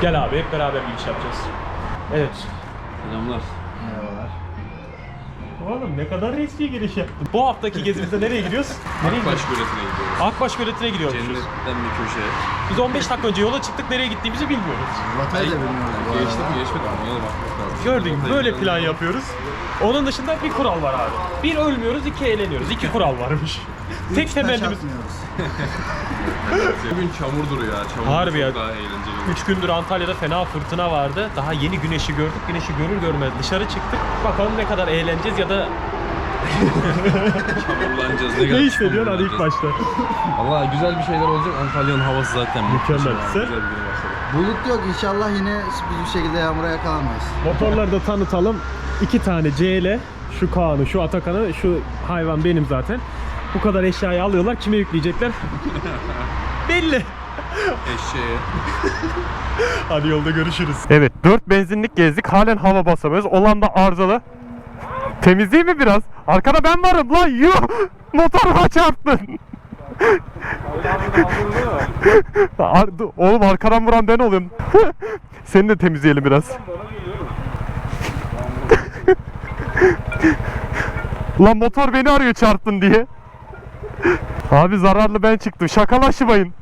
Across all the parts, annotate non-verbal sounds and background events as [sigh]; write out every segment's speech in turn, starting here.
Gel abi hep beraber bir iş yapacağız. Evet. Selamlar. Merhabalar. Oğlum ne kadar resmi giriş yaptın. Bu haftaki gezimizde nereye gidiyoruz? Nereye [laughs] Akbaş gidiyoruz? Göleti'ne gidiyoruz. Akbaş Göleti'ne gidiyoruz. Cennetten bir köşe. Biz 15 dakika önce yola çıktık nereye gittiğimizi bilmiyoruz. Rotayı da bilmiyoruz bu Geçti mi geçmedi mi? Ona da bakmak lazım. Rotayı Böyle plan yapıyoruz. Onun dışında bir kural var abi. Bir ölmüyoruz, iki eğleniyoruz. İki kural varmış. Tek Taş temennimiz. atmıyoruz. [laughs] Bugün çamurdur ya. Çamur Harbi çok ya. daha eğlenceli. 3 gündür Antalya'da fena fırtına vardı. Daha yeni güneşi gördük. Güneşi görür görmez dışarı çıktık. Bakalım ne kadar eğleneceğiz ya da [laughs] Çamurlanacağız. ne kadar hissediyorsun hadi ilk çamurlanacağız. başta. Valla güzel bir şeyler olacak. Antalya'nın havası zaten Mükemmel. muhteşem abi. Sen? Güzel bir gün başladı. Bulut yok inşallah yine biz bir şekilde yağmura yakalanmayız. Motorları da tanıtalım. İki tane CL, şu Kaan'ı, şu Atakan'ı, şu hayvan benim zaten. Bu kadar eşyayı alıyorlar. Kime yükleyecekler? [laughs] Belli. Eşeğe. [laughs] Hadi yolda görüşürüz. Evet 4 benzinlik gezdik. Halen hava basamıyoruz. Olan da arızalı. Temizleyeyim mi biraz? Arkada ben varım lan yuh! [laughs] Motoruma çarptın. Ar- Oğlum arkadan vuran ben oluyorum. Seni de temizleyelim biraz. Lan motor beni arıyor çarptın diye. Abi zararlı ben çıktım. Şakalaşmayın.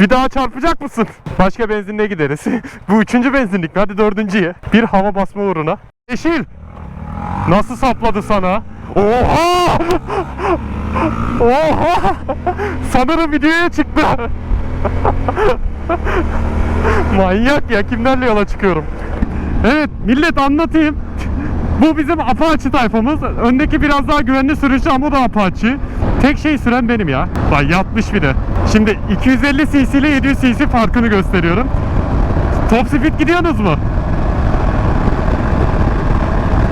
Bir daha çarpacak mısın? Başka benzinliğe gideriz. Bu üçüncü benzinlik mi? Hadi dördüncüye. Bir hava basma uğruna. Yeşil. Nasıl sapladı sana? Oha! Oha! Sanırım videoya çıktı. Manyak ya kimlerle yola çıkıyorum. Evet millet anlatayım. Bu bizim Apache tayfamız. Öndeki biraz daha güvenli sürüşü ama o da Apache. Tek şey süren benim ya. Bak yatmış bir de. Şimdi 250 cc ile 700 cc farkını gösteriyorum. Top speed gidiyorsunuz mu?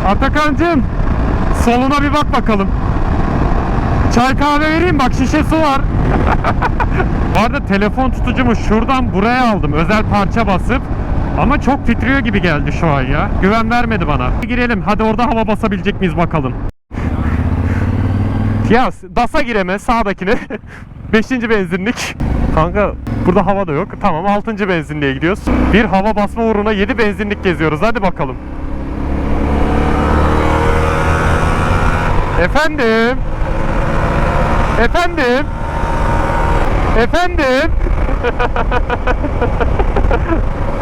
Atakan'cığım soluna bir bak bakalım. Çay kahve vereyim bak şişe su var. [laughs] Bu arada telefon tutucumu şuradan buraya aldım özel parça basıp. Ama çok titriyor gibi geldi şu an ya. Güven vermedi bana. Girelim hadi orada hava basabilecek miyiz bakalım. Ya DAS'a giremez sağdakine. [laughs] Beşinci benzinlik. Kanka burada hava da yok. Tamam altıncı benzinliğe gidiyoruz. Bir hava basma uğruna 7 benzinlik geziyoruz. Hadi bakalım. Efendim? Efendim? Efendim? [laughs]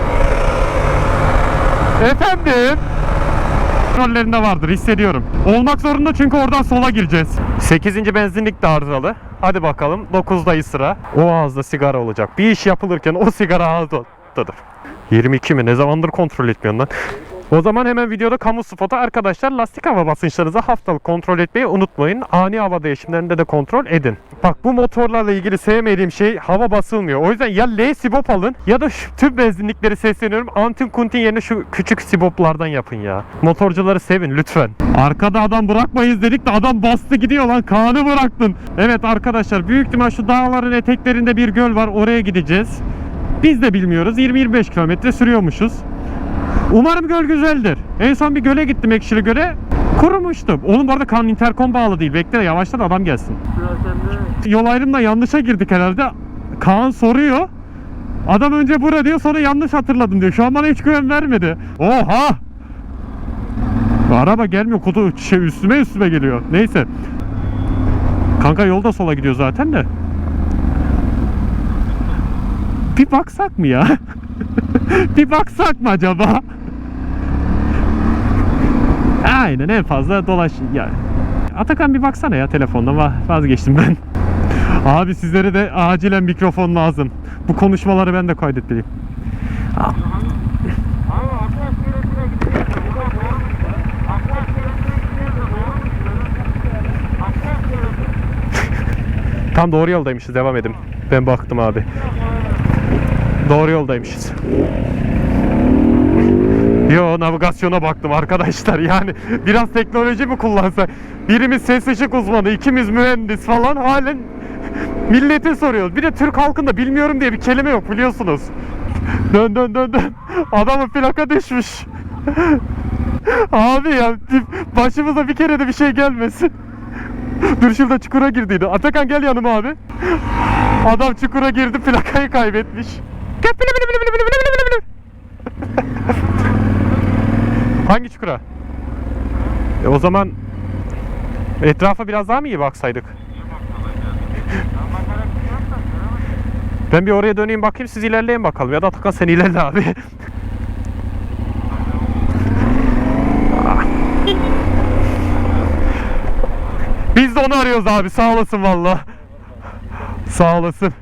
Efendim? Rollerinde vardır hissediyorum. Olmak zorunda çünkü oradan sola gireceğiz. 8. benzinlik de arızalı. Hadi bakalım 9'dayız sıra. O ağızda sigara olacak. Bir iş yapılırken o sigara ağızdadır. 22 mi? Ne zamandır kontrol etmiyorsun lan? O zaman hemen videoda kamu spotu arkadaşlar lastik hava basınçlarınızı haftalık kontrol etmeyi unutmayın. Ani hava değişimlerinde de kontrol edin. Bak bu motorlarla ilgili sevmediğim şey hava basılmıyor. O yüzden ya L sibop alın ya da şu tüm benzinlikleri sesleniyorum. Antin kuntin yerine şu küçük siboplardan yapın ya. Motorcuları sevin lütfen. Arkada adam bırakmayız dedik de adam bastı gidiyor lan. Kaan'ı bıraktın. Evet arkadaşlar büyük ihtimal şu dağların eteklerinde bir göl var. Oraya gideceğiz. Biz de bilmiyoruz. 20-25 kilometre sürüyormuşuz. Umarım göl güzeldir. En son bir göle gittim Ekşili Göl'e. Kurumuştum. Oğlum bu arada kan interkom bağlı değil. Bekle de yavaştan adam gelsin. Yol ayrımına yanlışa girdik herhalde. Kaan soruyor. Adam önce bura diyor sonra yanlış hatırladım diyor. Şu an bana hiç güven vermedi. Oha! Araba gelmiyor. Kutu şey üstüme üstüme geliyor. Neyse. Kanka yolda sola gidiyor zaten de. Bir baksak mı ya? [laughs] bir baksak mı acaba? Aynen en fazla dolaş ya. Atakan bir baksana ya telefondan Va- vazgeçtim ben. [laughs] Abi sizlere de acilen mikrofon lazım. Bu konuşmaları ben de kaydetmeliyim. [laughs] Tam doğru yoldaymışız. Devam edin. Ben baktım abi. Doğru yoldaymışız. Yo navigasyona baktım arkadaşlar [laughs] yani biraz teknoloji mi kullansa birimiz ses ışık uzmanı ikimiz mühendis falan halen millete soruyoruz. Bir de Türk halkında bilmiyorum diye bir kelime yok biliyorsunuz. [laughs] Dön dön dön dön adamın plaka düşmüş. [laughs] Abi ya başımıza bir kere de bir şey gelmesin. Dur şurada çukura girdiydi. Atakan gel yanıma abi. Adam çukura girdi plakayı kaybetmiş. Hangi çukura? E o zaman etrafa biraz daha mı iyi baksaydık? Ben bir oraya döneyim bakayım siz ilerleyin bakalım ya da Atakan sen ilerle abi. [laughs] Biz de onu arıyoruz abi sağ olasın valla. Sağ olasın.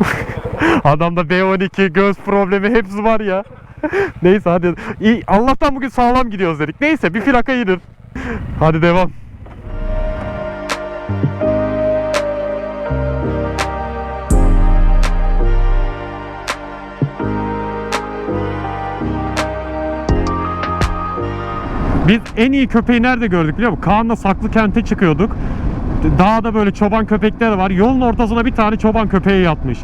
[laughs] Adamda B12 göz problemi hepsi var ya. [laughs] Neyse hadi. İyi, Allah'tan bugün sağlam gidiyoruz dedik. Neyse bir plaka iyidir. Hadi devam. Biz en iyi köpeği nerede gördük biliyor musun? Kaan'la saklı kente çıkıyorduk. Dağda böyle çoban köpekler var. Yolun ortasına bir tane çoban köpeği yatmış.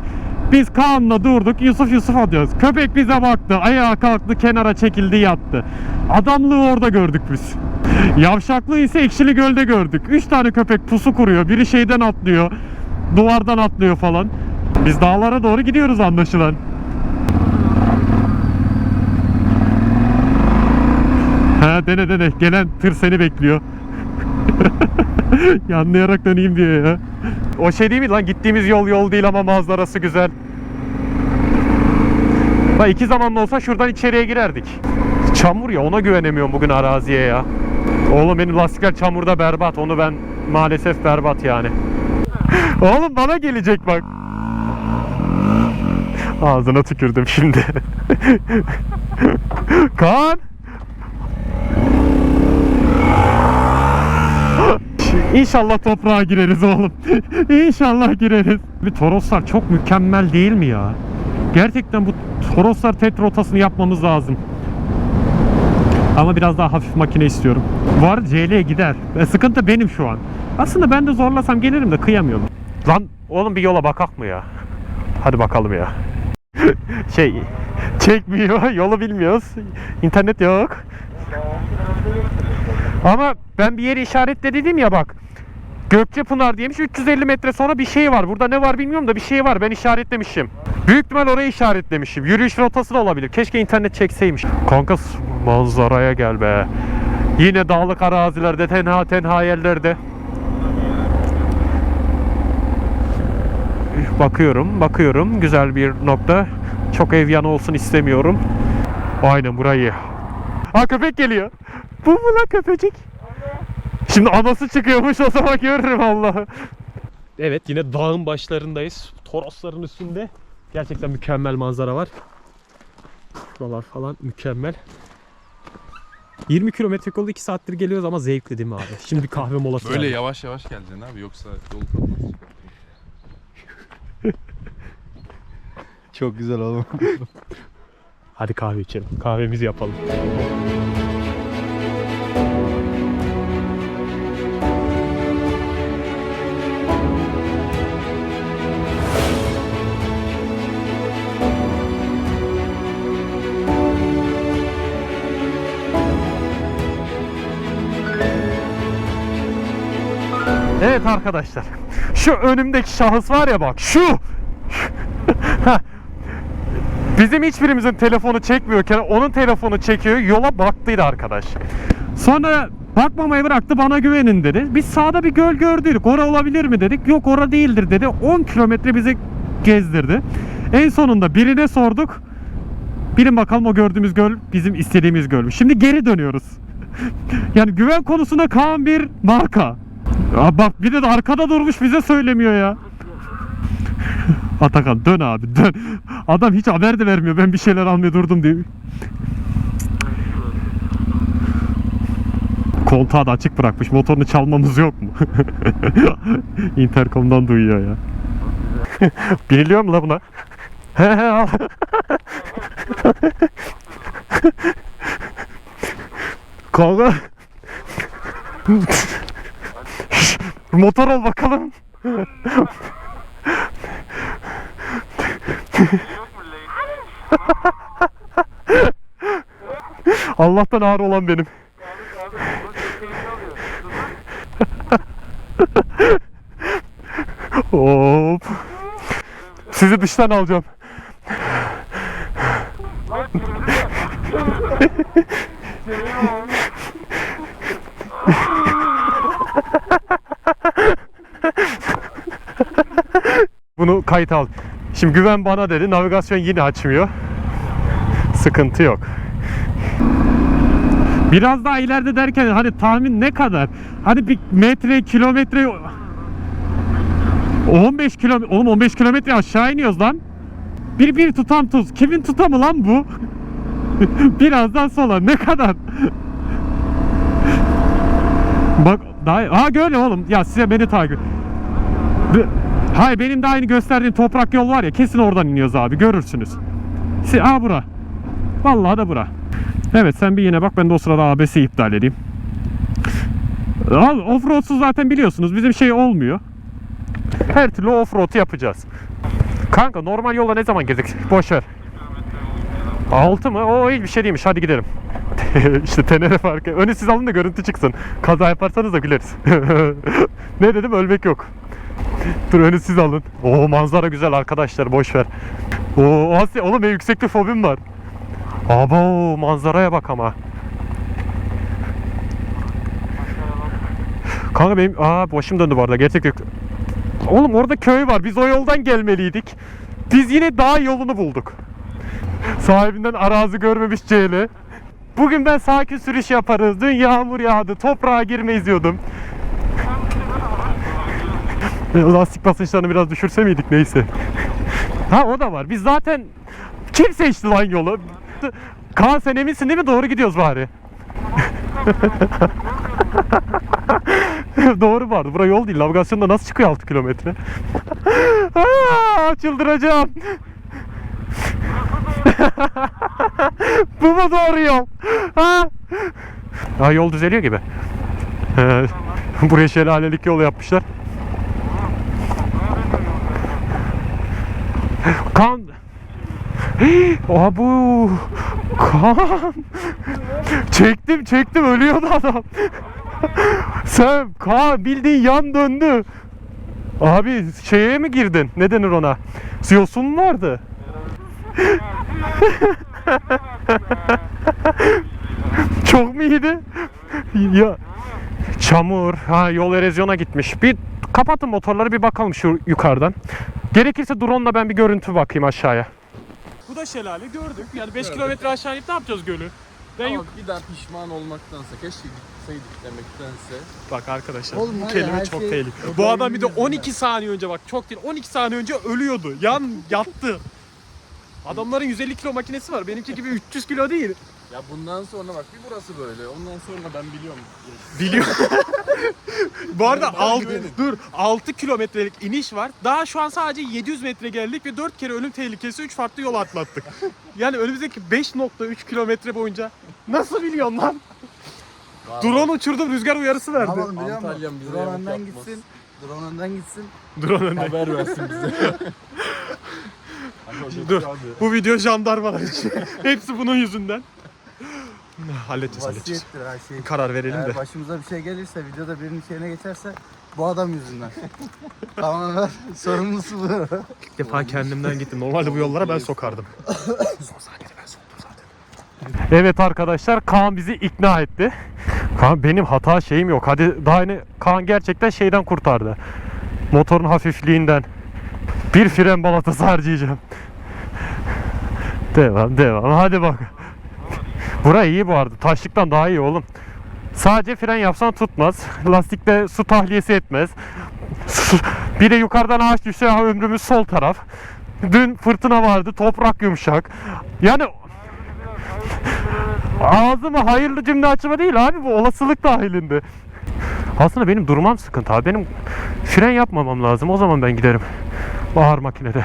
Biz Kaan'la durduk. Yusuf Yusuf diyoruz. Köpek bize baktı. Ayağa kalktı. Kenara çekildi yattı. Adamlığı orada gördük biz. Yavşaklığı ise Ekşili Göl'de gördük. Üç tane köpek pusu kuruyor. Biri şeyden atlıyor. Duvardan atlıyor falan. Biz dağlara doğru gidiyoruz anlaşılan. Ha dene dene. Gelen tır seni bekliyor. [laughs] Yanlayarak döneyim diyor ya. O şey değil mi lan gittiğimiz yol yol değil ama manzarası güzel. Bak iki zamanlı olsa şuradan içeriye girerdik. Çamur ya ona güvenemiyorum bugün araziye ya. Oğlum benim lastikler çamurda berbat. Onu ben maalesef berbat yani. [laughs] Oğlum bana gelecek bak. Ağzına tükürdüm şimdi. [laughs] Kaan. İnşallah toprağa gireriz oğlum. [laughs] İnşallah gireriz. Bir Toroslar çok mükemmel değil mi ya? Gerçekten bu Toroslar tet rotasını yapmamız lazım. Ama biraz daha hafif makine istiyorum. Var CL gider. E, sıkıntı benim şu an. Aslında ben de zorlasam gelirim de kıyamıyorum. Lan oğlum bir yola bakak mı ya? Hadi bakalım ya. [laughs] şey çekmiyor. Yolu bilmiyoruz. İnternet yok. Ama ben bir yeri işaretle dedim ya bak. Gökçepınar diyemiş 350 metre sonra bir şey var. Burada ne var bilmiyorum da bir şey var. Ben işaretlemişim. Büyük ihtimal orayı işaretlemişim. Yürüyüş rotası da olabilir. Keşke internet çekseymiş. Kanka manzaraya gel be. Yine dağlık arazilerde, tenha tenha yerlerde. Bakıyorum, bakıyorum. Güzel bir nokta. Çok ev yanı olsun istemiyorum. Aynen burayı. Ha köpek geliyor. Bu mu lan köpecik? Şimdi anası çıkıyormuş o zaman görürüm Allah'ı. Evet yine dağın başlarındayız. Torosların üstünde. Gerçekten mükemmel manzara var. Şuralar falan mükemmel. 20 kilometre yolu 2 saattir geliyoruz ama zevkli değil mi abi? Şimdi bir kahve molası Böyle verdim. yavaş yavaş geleceksin abi yoksa yol. [laughs] Çok güzel oğlum. [laughs] Hadi kahve içelim. Kahvemizi yapalım. Evet arkadaşlar. Şu önümdeki şahıs var ya bak şu. [laughs] Bizim hiçbirimizin telefonu çekmiyorken onun telefonu çekiyor. Yola baktıydı arkadaş. Sonra bakmamayı bıraktı bana güvenin dedi. Biz sağda bir göl gördük. Ora olabilir mi dedik. Yok ora değildir dedi. 10 kilometre bizi gezdirdi. En sonunda birine sorduk. Bilin bakalım o gördüğümüz göl bizim istediğimiz gölmüş. Şimdi geri dönüyoruz. [laughs] yani güven konusunda Kaan bir marka. Ya bak bir de arkada durmuş bize söylemiyor ya. [laughs] Atakan dön abi dön. Adam hiç haber de vermiyor. Ben bir şeyler almaya durdum diye. Koltuğu da açık bırakmış. Motorunu çalmamız yok mu? [laughs] Intercom'dan duyuyor ya. [laughs] Biniliyor mu la buna? He he al. Kavga. Motor ol bakalım. Allah'tan ağır olan benim. Hop. Sizi dıştan alacağım. Bunu kayıt al. Şimdi güven bana dedi. Navigasyon yine açmıyor. Sıkıntı yok. Biraz daha ileride derken hani tahmin ne kadar? Hadi bir metre, kilometre 15 kilometre oğlum 15 kilometre aşağı iniyoruz lan. Bir bir tutam tuz. Kimin tutamı lan bu? [laughs] Birazdan sola ne kadar? Daha ha gördüm oğlum. Ya size beni takip. Be- Hayır benim de aynı gösterdiğim toprak yol var ya kesin oradan iniyoruz abi görürsünüz. Si Aa bura. Vallahi da bura. Evet sen bir yine bak ben de o sırada ABS'i iptal edeyim. Al offroadsuz zaten biliyorsunuz bizim şey olmuyor. Her türlü offroad yapacağız. Kanka normal yolla ne zaman girdik? Boş ver. 6 mı? O hiçbir şey değilmiş. Hadi gidelim. [laughs] işte tenere farkı. Önü siz alın da görüntü çıksın. Kaza yaparsanız da güleriz. [laughs] ne dedim? Ölmek yok. Dur önü siz alın. Oo manzara güzel arkadaşlar. Boş ver. Oo Asya oğlum benim yükseklik fobim var. Abo manzaraya bak ama. Kanka benim aa başım döndü bu arada gerçekten. Oğlum orada köy var. Biz o yoldan gelmeliydik. Biz yine dağ yolunu bulduk. Sahibinden arazi görmemiş CL. Bugün ben sakin sürüş yaparız. Dün yağmur yağdı. Toprağa girmeyiz diyordum. [laughs] Lastik basınçlarını biraz düşürse miydik neyse. Ha o da var. Biz zaten kim seçti lan yolu? Kaan sen eminsin değil mi? Doğru gidiyoruz bari. [laughs] Doğru vardı. Bura yol değil. Navigasyonda nasıl çıkıyor 6 kilometre? [laughs] Çıldıracağım. Bu mu doğru yol? Ha? Ha, yol düzeliyor gibi. Ee, [laughs] buraya şelalelik yol yapmışlar. Kan. [gasps] Abu. Kan. [laughs] Çektim çektim ölüyordu adam. [laughs] Sen Kaan bildiğin yan döndü. Abi şeye mi girdin? Ne denir ona? Yosun vardı? [laughs] Çok mu iyiydi? Ya çamur, ha yol erozyona gitmiş. Bir kapatın motorları bir bakalım şu yukarıdan. Gerekirse drone'la ben bir görüntü bakayım aşağıya. Bu da şelale gördük. Yani 5 kilometre aşağı inip ne yapacağız gölü? Ben Ama yuk- bir daha pişman olmaktansa keşke gitseydik demektense Bak arkadaşlar Oğlum bu kelime her çok şey- tehlikeli. Bu adam bir de yüzünden. 12 saniye önce bak çok değil 12 saniye önce ölüyordu. Yan yattı. Adamların 150 kilo makinesi var. Benimki gibi 300 kilo değil. ya bundan sonra bak bir burası böyle ondan sonra ben biliyorum. Biliyor. [laughs] Bu arada Ben 6 gidelim. dur 6 kilometrelik iniş var. Daha şu an sadece 700 metre geldik ve 4 kere ölüm tehlikesi 3 farklı yol atlattık. Yani önümüzdeki 5.3 kilometre boyunca nasıl biliyorsun lan? Drone uçurdum rüzgar uyarısı Ne verdi. yapalım biliyor Antalya'm bize Drone yemek önden yapmaz. gitsin. Drone önden gitsin. Drone önde. Haber versin bize. [laughs] Dur. Bu video jandarmalar için. [laughs] Hepsi bunun yüzünden. Halledeceğiz halledeceğiz. Vasiyettir her şey. Karar verelim de. Eğer başımıza bir şey gelirse, videoda birinin şeyine geçerse bu adam yüzünden. Tamamen sorumlusu bu. İlk defa kendimden gittim. Normalde bu yollara ben sokardım. Son saniyede ben soktum zaten. Evet arkadaşlar Kaan bizi ikna etti. Kaan benim hata şeyim yok. Hadi daha yeni Kaan gerçekten şeyden kurtardı. Motorun hafifliğinden. Bir fren balatası harcayacağım. Devam devam hadi bak. Bura iyi bu arada. Taşlıktan daha iyi oğlum. Sadece fren yapsan tutmaz. Lastikte su tahliyesi etmez. Bir de yukarıdan ağaç düşse ömrümüz sol taraf. Dün fırtına vardı, toprak yumuşak. Yani ağzımı hayırlı cümle açma değil abi bu olasılık dahilinde. Aslında benim durmam sıkıntı abi. Benim fren yapmamam lazım. O zaman ben giderim. Ağır makinede.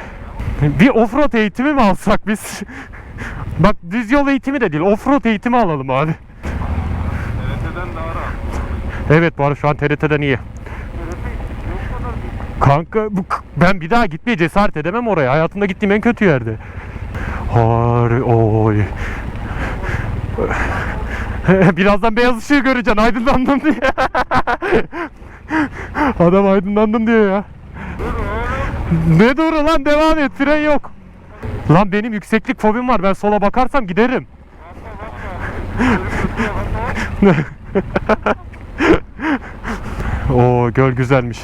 Bir offroad eğitimi mi alsak biz? Bak düz yol eğitimi de değil. Offroad eğitimi alalım abi. TRT'den daha rahat. Evet arada şu an TRT'den iyi. Kanka bu, ben bir daha gitmeye cesaret edemem oraya. Hayatımda gittiğim en kötü yerde. Har oy. [laughs] Birazdan beyaz ışığı göreceksin aydınlandım diye. [laughs] Adam aydınlandım diyor ya. Ne doğru lan devam et fren yok. Lan benim yükseklik fobim var ben sola bakarsam giderim. [laughs] Oo göl güzelmiş.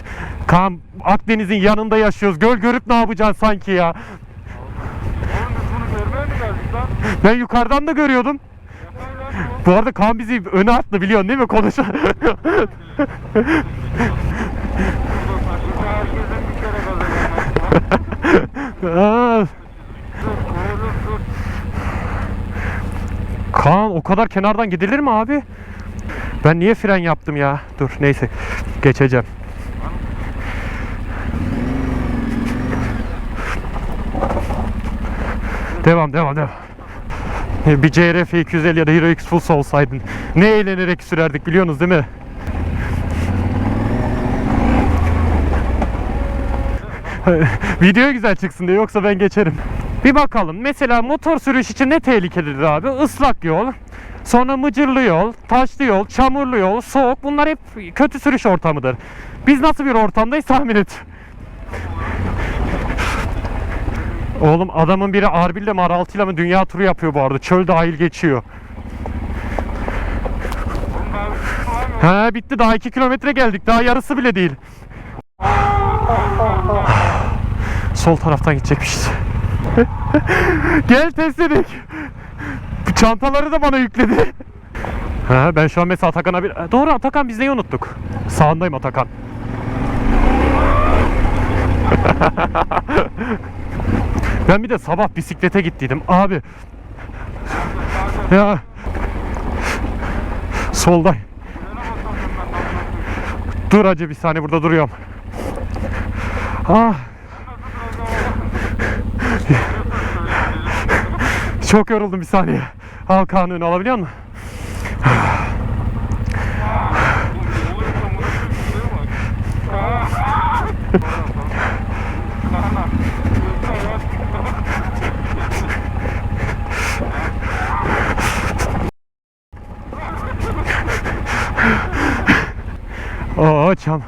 Kaan Akdeniz'in yanında yaşıyoruz. Göl görüp ne yapacaksın sanki ya? Ben yukarıdan da görüyordum. Bu arada Kaan bizi öne attı biliyorsun değil mi? Konuş. [laughs] Aa. [laughs] Kaan o kadar kenardan gidilir mi abi? Ben niye fren yaptım ya? Dur neyse geçeceğim. Devam devam devam. Bir CRF 250 ya da Hero X Full olsaydın ne eğlenerek sürerdik biliyorsunuz değil mi? [laughs] Video güzel çıksın diye yoksa ben geçerim. Bir bakalım. Mesela motor sürüş için ne tehlikelidir abi? Islak yol, sonra mıcırlı yol, taşlı yol, çamurlu yol, soğuk. Bunlar hep kötü sürüş ortamıdır. Biz nasıl bir ortamdayız tahmin et. Oğlum adamın biri R1 ile mi R6 ile mi dünya turu yapıyor bu arada. Çöl dahil geçiyor. He bitti daha 2 kilometre geldik. Daha yarısı bile değil. Sol taraftan gidecekmişiz. Gel test edik. Çantaları da bana yükledi. Ben şu an mesela Atakan'a bir... Doğru Atakan biz neyi unuttuk? Sağındayım Atakan. [laughs] ben bir de sabah bisiklete gittiydim. Abi. Ya. Solday. Dur acı bir saniye burada duruyorum. Ah. Çok yoruldum bir saniye. Al kanunu alabiliyor musun? Oo çam.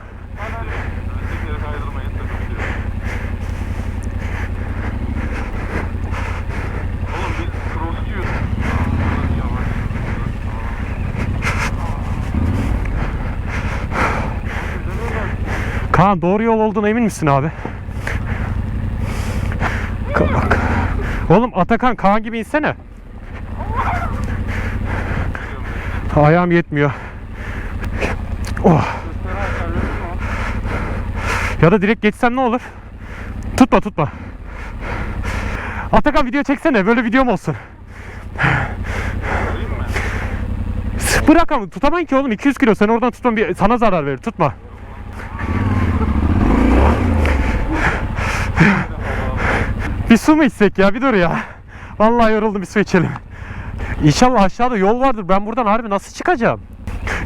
Oğlum bir crossçuyuz. Kaan doğru yol olduğuna emin misin abi? Oğlum Atakan Kaan gibi insene. Ayağım yetmiyor. Oh. Ya da direkt geçsem ne olur? Tutma tutma. Atakan video çeksene böyle videom olsun. Bırak ama tutamayın ki oğlum 200 kilo sen oradan tutma bir sana zarar verir tutma. [laughs] Bir su mu içsek ya? Bir dur ya. Vallahi yoruldum bir su içelim. İnşallah aşağıda yol vardır. Ben buradan harbi nasıl çıkacağım?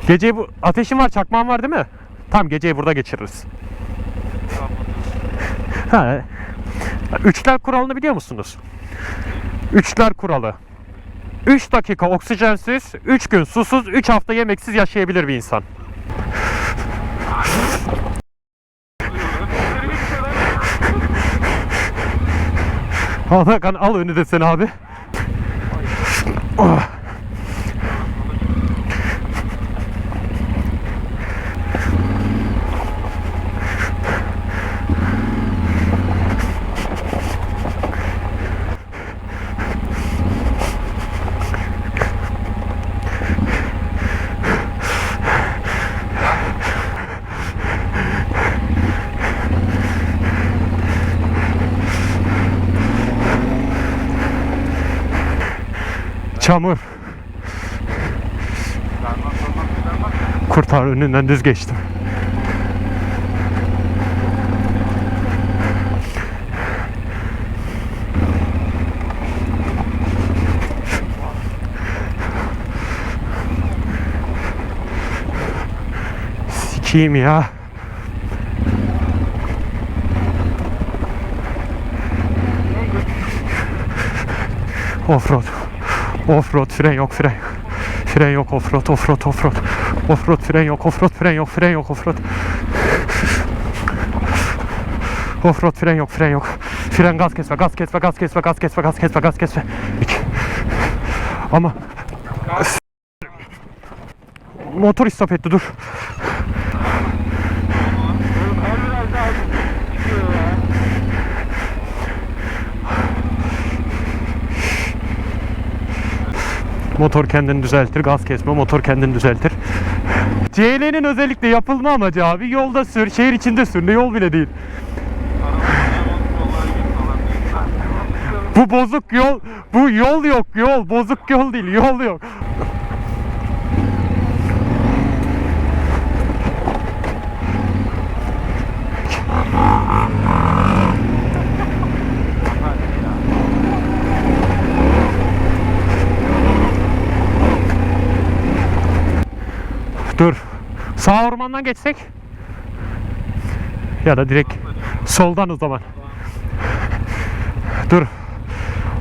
Geceyi bu ateşim var, çakmağım var değil mi? Tamam geceyi burada geçiririz. Ha. Üçler kuralını biliyor musunuz? Üçler kuralı. 3 dakika oksijensiz, 3 gün susuz, 3 hafta yemeksiz yaşayabilir bir insan. Al Hakan al önü de sen abi. Oh. Çamur. Kurtar önünden düz geçtim. Sikiyim ya. Offroad. Offroad fren yok fren. Fren yok offroad offroad offroad. Offroad fren yok offroad fren yok fren yok offroad. Offroad fren yok, fren yok. Fren gaz kesme, gaz kesme, gaz kesme, gaz kesme, gaz kesme, gaz kesme. İki. Ama motor istop etti dur. Motor kendini düzeltir, gaz kesme, motor kendini düzeltir. CL'nin özellikle yapılma amacı abi yolda sür, şehir içinde sür, ne yol bile değil. Bu bozuk yol, bu yol yok, yol, bozuk yol değil, yol yok. Dur. Sağ ormandan geçsek. Ya da direkt soldan o zaman. Dur.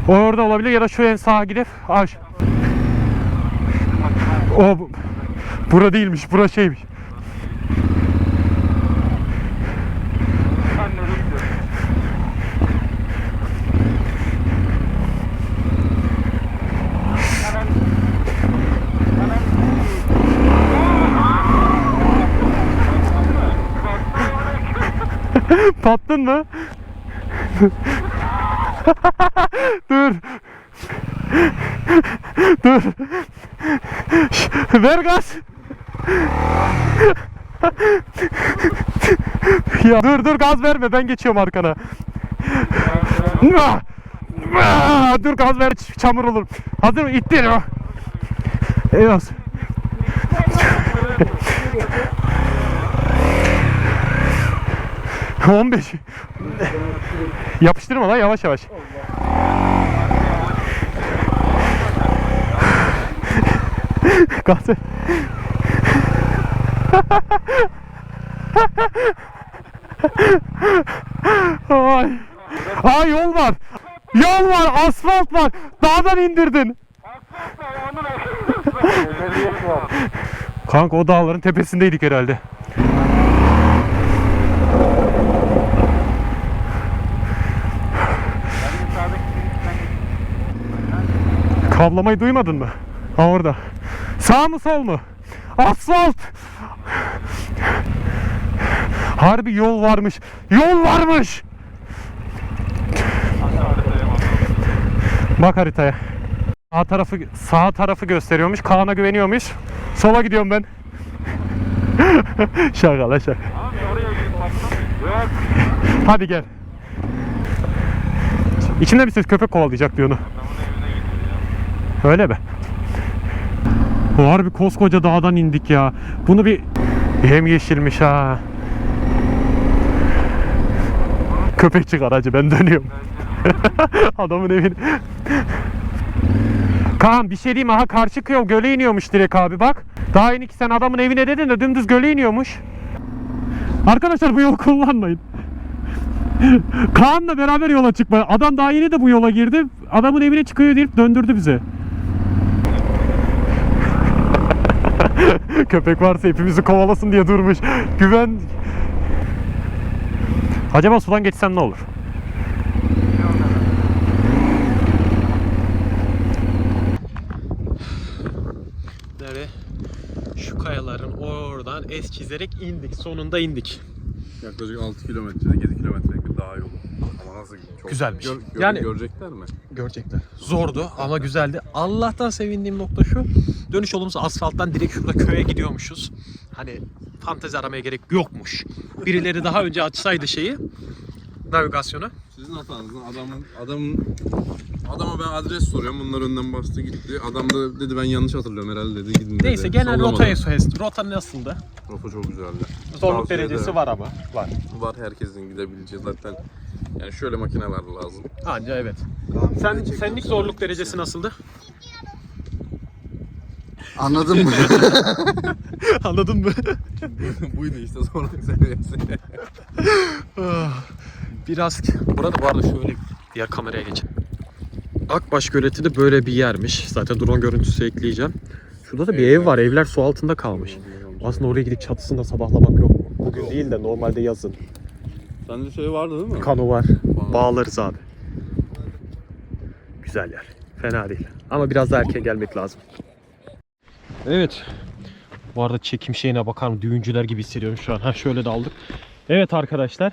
Orada olabilir ya da şu en sağa gidip aş. O bu- bura değilmiş, bura şeymiş. [laughs] Tattın mı? [laughs] Dur. [laughs] Dur. Ver gaz. ya dur dur gaz verme ben geçiyorum arkana. dur gaz ver çamur olur. Hazır mı? İttir. Eyvallah. [laughs] 15. Yapıştırma lan yavaş yavaş. Kalsın. Ay. Ay yol var. Yol var, asfalt var. Dağdan indirdin. Kanka o dağların tepesindeydik herhalde. Kablamayı duymadın mı? Ha orada. Sağ mı sol mu? Asfalt. Harbi yol varmış. Yol varmış. Bak haritaya. Sağ tarafı sağ tarafı gösteriyormuş. Kaan'a güveniyormuş. Sola gidiyorum ben. [laughs] şaka la şaka. Hadi gel. İçinde bir ses köpek kovalayacak diyor onu. Öyle mi? Harbi koskoca dağdan indik ya. Bunu bir hem yeşilmiş ha. Köpek çıkar hacı ben dönüyorum. [laughs] Adamın evini. Kaan bir şey diyeyim aha karşı kıyım göle iniyormuş direkt abi bak. Daha yeni ki sen adamın evine dedin de dümdüz göle iniyormuş. Arkadaşlar bu yolu kullanmayın. Kaan'la beraber yola çıkma. Adam daha yeni de bu yola girdi. Adamın evine çıkıyor deyip döndürdü bizi. [laughs] Köpek varsa hepimizi kovalasın diye durmuş. Güven. Acaba sudan geçsem ne olur? Nereye? Şu kayaların oradan es çizerek indik. Sonunda indik. Yaklaşık 6 kilometre, 7 kilometrelik bir dağ yolu. Ama nasıl çok Güzelmiş. gör- gör- Yani- görecekler mi? Görecekler. Zordu ama güzeldi. Allah'tan sevindiğim nokta şu. Dönüş yolumuz asfalttan direkt şurada köye gidiyormuşuz. Hani fantezi aramaya gerek yokmuş. Birileri daha önce açsaydı şeyi navigasyonu. Sizin hatanızın adamın adamın adama ben adres soruyorum. Bunlar önden bastı gitti. Adam da dedi ben yanlış hatırlıyorum herhalde dedi. Gidin dedi. Neyse genel Sallamadı. rotaya. Rota nasıldı? Rota çok güzeldi. Zorluk Tavsiye derecesi ederim. var ama. Var. Var herkesin gidebileceği zaten. Yani şöyle makineler lazım. Anca evet. Sen senlik zorluk derecesi nasıldı? Anladın mı? [laughs] Anladın mı? [laughs] Buydu işte sonra seviyesi. Biraz burada bu arada şöyle diğer kameraya geçeyim. Akbaş Göleti de böyle bir yermiş. Zaten drone görüntüsü ekleyeceğim. Şurada da bir ev var. Evler su altında kalmış. Aslında oraya gidip çatısında sabahlamak yok mu? Bugün değil de normalde yazın. Sende şey vardı değil mi? Kano var. Bağlarız abi. Güzel yer. Fena değil. Ama biraz daha erken gelmek lazım. Evet. Bu arada çekim şeyine bakar mı? Düğüncüler gibi hissediyorum şu an. Ha şöyle de aldık. Evet arkadaşlar.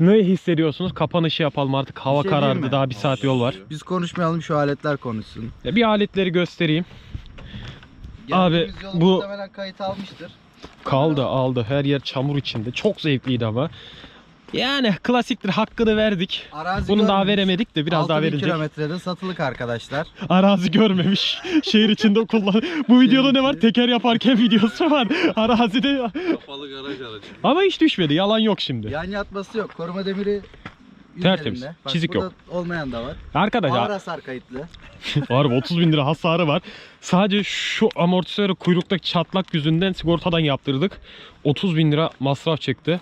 Ne hissediyorsunuz? Kapanışı yapalım artık. Hava şey karardı. mi? Daha bir saat yol var. Biz konuşmayalım şu aletler konuşsun. Ya Bir aletleri göstereyim. Abi, Geldiğimiz yolu bu- kayıt almıştır. Kaldı aldı. Her yer çamur içinde. Çok zevkliydi ama. Yani klasiktir. Hakkını verdik. Arazi Bunu daha görmüş. veremedik de biraz daha 6000 verilecek. kilometrede satılık arkadaşlar. Arazi görmemiş. Şehir içinde kullan. Bu videoda ne var? Teker yaparken [laughs] videosu var. Arazide. Kapalı garaj aracı. Ama hiç düşmedi. Yalan yok şimdi. Yan yatması yok. Koruma demiri Tertemiz. üzerinde. Bak, Çizik burada olmayan da var. Ağır Arkadaşlar hasar kayıtlı. [laughs] var 30 bin lira hasarı var. Sadece şu amortisörü kuyruktaki çatlak yüzünden sigortadan yaptırdık. 30 bin lira masraf çıktı.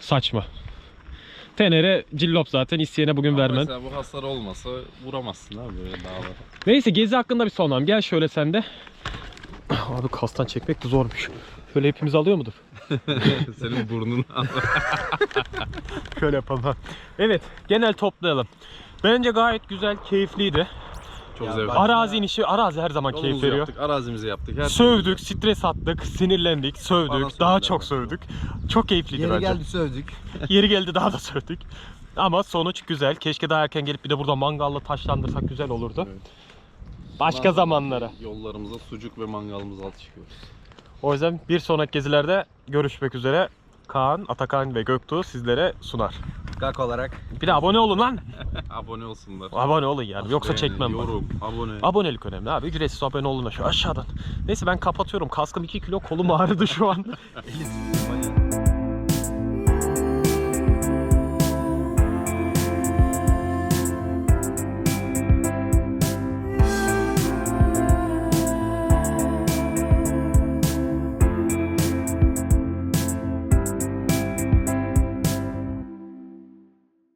Saçma. Tenere cillop zaten isteyene bugün vermen. Mesela bu hasar olmasa vuramazsın abi böyle dağlara. Neyse gezi hakkında bir sonlam. Gel şöyle sen de. Abi kastan çekmek de zormuş. Şöyle hepimiz alıyor mudur? [laughs] Senin burnun [laughs] Şöyle yapalım. Evet genel toplayalım. Bence gayet güzel, keyifliydi. çok Ya zevkli. Arazi inişi, arazi her zaman keyif Yolumuzu veriyor. yaptık, arazimizi yaptık. Her Sövdük, stres attık, sinirlendik, sövdük, Bana daha sövdüler çok sövdük. Çok keyifliydi Yeri bence. geldi sövdük. [laughs] Yeri geldi daha da sövdük. Ama sonuç güzel. Keşke daha erken gelip bir de burada mangalla taşlandırsak güzel olurdu. Evet. Başka zamanlara. Yollarımıza sucuk ve mangalımızı alıp çıkıyoruz. O yüzden bir sonraki gezilerde görüşmek üzere. Kaan, Atakan ve Göktuğ sizlere sunar. Gak olarak. Bir de abone olun lan. [laughs] Abone olsunlar. Abone olun yani. Yoksa Beğeni, çekmem bak. Yorum, abone. Abonelik önemli abi. Ücretsiz abone olun şu aşağıdan. Neyse ben kapatıyorum. Kaskım 2 kilo kolum ağrıdı şu an. [laughs]